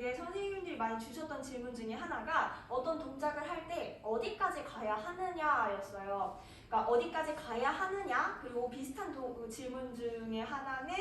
되게 선생님들이 많이 주셨던 질문 중에 하나가 어떤 동작을 할 때 어디까지 가야 하느냐였어요. 그러니까 어디까지 가야 하느냐 그리고 비슷한 도- 그 질문 중에 하나는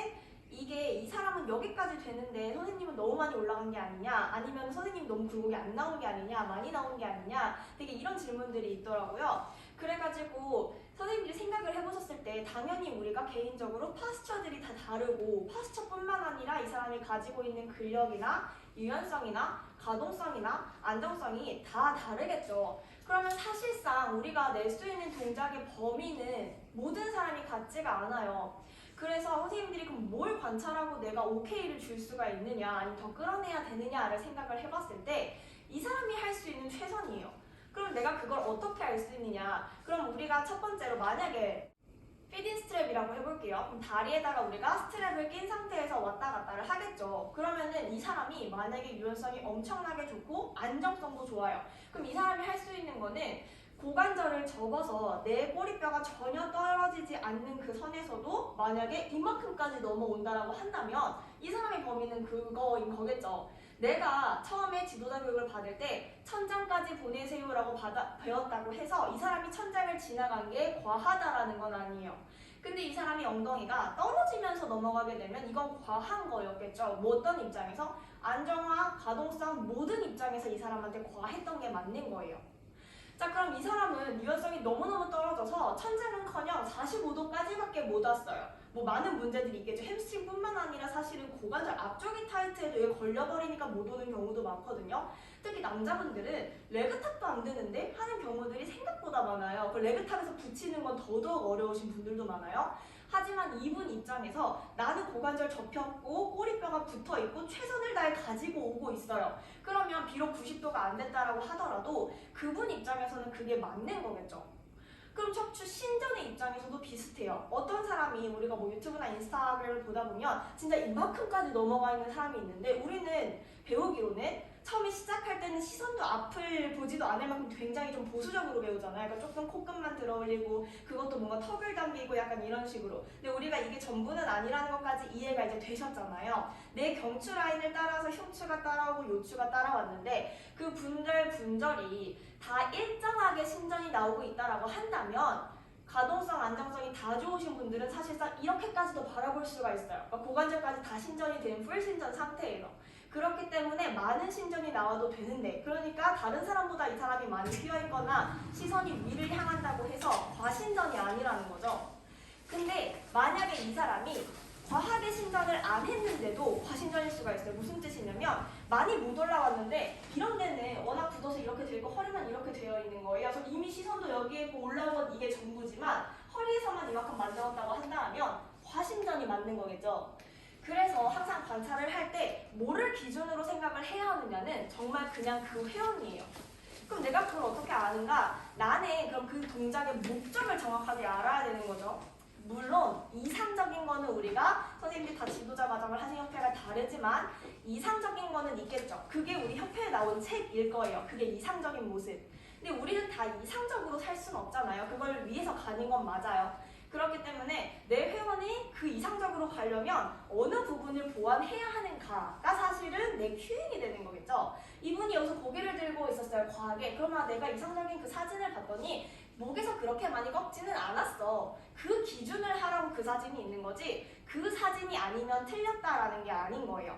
이게 이 사람은 여기까지 되는데 선생님은 너무 많이 올라간 게 아니냐 아니면 선생님 너무 굴곡이 안 나온 게 아니냐 많이 나온 게 아니냐 되게 이런 질문들이 있더라고요. 그래가지고 선생님들이 생각을 해보셨을 때 당연히 우리가 개인적으로 파스처들이 다 다르고 파스처뿐만 아니라 이 사람이 가지고 있는 근력이나 유연성이나 가동성이나 안정성이 다 다르겠죠. 그러면 사실상 우리가 낼 수 있는 동작의 범위는 모든 사람이 같지가 않아요. 그래서 선생님들이 그럼 뭘 관찰하고 내가 오케이를 줄 수가 있느냐, 아니면 더 끌어내야 되느냐를 생각을 해봤을 때 이 사람이 할 수 있는 최선이에요. 그럼 내가 그걸 어떻게 알 수 있느냐? 그럼 우리가 첫 번째로 만약에 피딩 스트랩이라고 해볼게요. 그럼 다리에다가 우리가 스트랩을 낀 상태에서 왔다 갔다를 하겠죠. 그러면은 이 사람이 만약에 유연성이 엄청나게 좋고 안정성도 좋아요. 그럼 이 사람이 할 수 있는 거는 고관절을 접어서 내 꼬리뼈가 전혀 떨어지지 않는 그 선에서도 만약에 이만큼까지 넘어온다라고 한다면 이 사람의 범위는 그거인 거겠죠. 내가 처음에 지도자 교육을 받을 때 천장까지 보내세요라고 받아, 배웠다고 해서 이 사람이 천장을 지나간 게 과하다라는 건 아니에요. 근데 이 사람이 엉덩이가 떨어지면서 넘어가게 되면 이건 과한 거였겠죠. 뭐 어떤 입장에서 안정화, 가동성 모든 입장에서 이 사람한테 과했던 게 맞는 거예요. 자 그럼 이 사람은 유연성이 너무너무 떨어져서 천장은커녕 45도까지밖에 못 왔어요. 뭐 많은 문제들이 있겠죠. 햄스트링뿐만 아니라 사실은 고관절 앞쪽이 타이트해도 걸려버리니까 못 오는 경우도 많거든요. 특히 남자분들은 레그탑도 안 되는데 하는 경우들이 생각보다 많아요. 그 레그탑에서 붙이는 건 더더욱 어려우신 분들도 많아요. 하지만 이분 입장에서 나는 고관절 접혔고 꼬리뼈가 붙어 있고 최선을 다해 가지고 오고 있어요. 그러면 비록 90도가 안 됐다라고 하더라도 그분 입장에서는 그게 맞는 거겠죠. 그럼 척추 신전의 입장에서도 비슷해요. 어떤 사람이 우리가 뭐 유튜브나 인스타그램을 보다 보면 진짜 이만큼까지 넘어가 있는 사람이 있는데 우리는 배우기로는 처음에 시작할 때는 시선도 앞을 보지도 않을 만큼 굉장히 좀 보수적으로 배우잖아요. 그러니까 조금 코끝만 들어 올리고 그것도 뭔가 턱을 당기고 약간 이런 식으로. 근데 우리가 이게 전부는 아니라는 것까지 이해가 이제 되셨잖아요. 내 경추 라인을 따라서 흉추가 따라오고 요추가 따라왔는데 그 분절 분절이 다 일정하게 신전이 나오고 있다라고 한다면 가동성, 안정성이 다 좋으신 분들은 사실상 이렇게까지도 바라볼 수가 있어요. 그러니까 고관절까지 다 신전이 된 풀신전 상태예요. 그렇기 때문에 많은 신전이 나와도 되는데 그러니까 다른 사람보다 이 사람이 많이 휘어 있거나 시선이 위를 향한다고 해서 과신전이 아니라는 거죠. 근데 만약에 이 사람이 과하게 신전을 안 했는데도 과신전일 수가 있어요. 무슨 뜻이냐면 많이 못 올라왔는데 이런 데는 워낙 굳어서 이렇게 돼 있고 허리만 이렇게 되어 있는 거예요. 그래서 이미 시선도 여기에 있고 올라온 건 이게 전부지만 허리에서만 이만큼 만들었다고 한다면 과신전이 맞는 거겠죠. 그래서 항상 관찰을 할 때 뭐를 기준으로 생각을 해야 하느냐는 정말 그냥 그 회원이에요. 그럼 내가 그걸 어떻게 아는가? 나는 그럼 그 동작의 목적을 정확하게 알아야 되는 거죠. 물론 이상적인 거는 우리가 선생님들이 다 지도자 과정을 하신 협회가 다르지만 이상적인 거는 있겠죠. 그게 우리 협회에 나온 책일 거예요. 그게 이상적인 모습. 근데 우리는 다 이상적으로 살 수는 없잖아요. 그걸 위해서 가는 건 맞아요. 그렇기 때문에 내 회원이 그 이상적으로 가려면 어느 부분을 보완해야 하는가가 사실은 내 큐잉이 되는 거겠죠. 이분이 여기서 고개를 들고 있었어요, 과하게. 그러면 내가 이상적인 그 사진을 봤더니 목에서 그렇게 많이 꺾지는 않았어. 그 기준을 하라고 그 사진이 있는 거지. 그 사진이 아니면 틀렸다라는 게 아닌 거예요.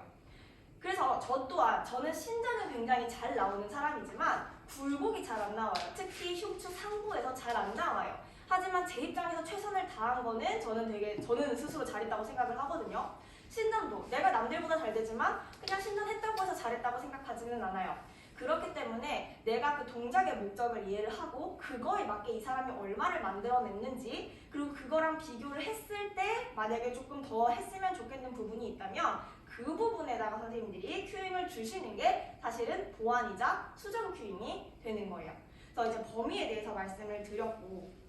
그래서 저 또한 저는 신전은 굉장히 잘 나오는 사람이지만 굴곡이 잘 안 나와요. 특히 흉추 상부에서 잘 안 나와요. 하지만 제 입장에서 최선을 다한 거는 저는 되게 저는 스스로 잘했다고 생각을 하거든요. 신전도 내가 남들보다 잘 되지만 그냥 신전했다고 해서 잘했다고 생각하지는 않아요. 그렇기 때문에 내가 그 동작의 목적을 이해를 하고 그거에 맞게 이 사람이 얼마를 만들어냈는지 그리고 그거랑 비교를 했을 때 만약에 조금 더 했으면 좋겠는 부분이 있다면 그 부분에다가 선생님들이 큐잉을 주시는 게 사실은 보완이자 수정 큐잉이 되는 거예요. 그래서 이제 범위에 대해서 말씀을 드렸고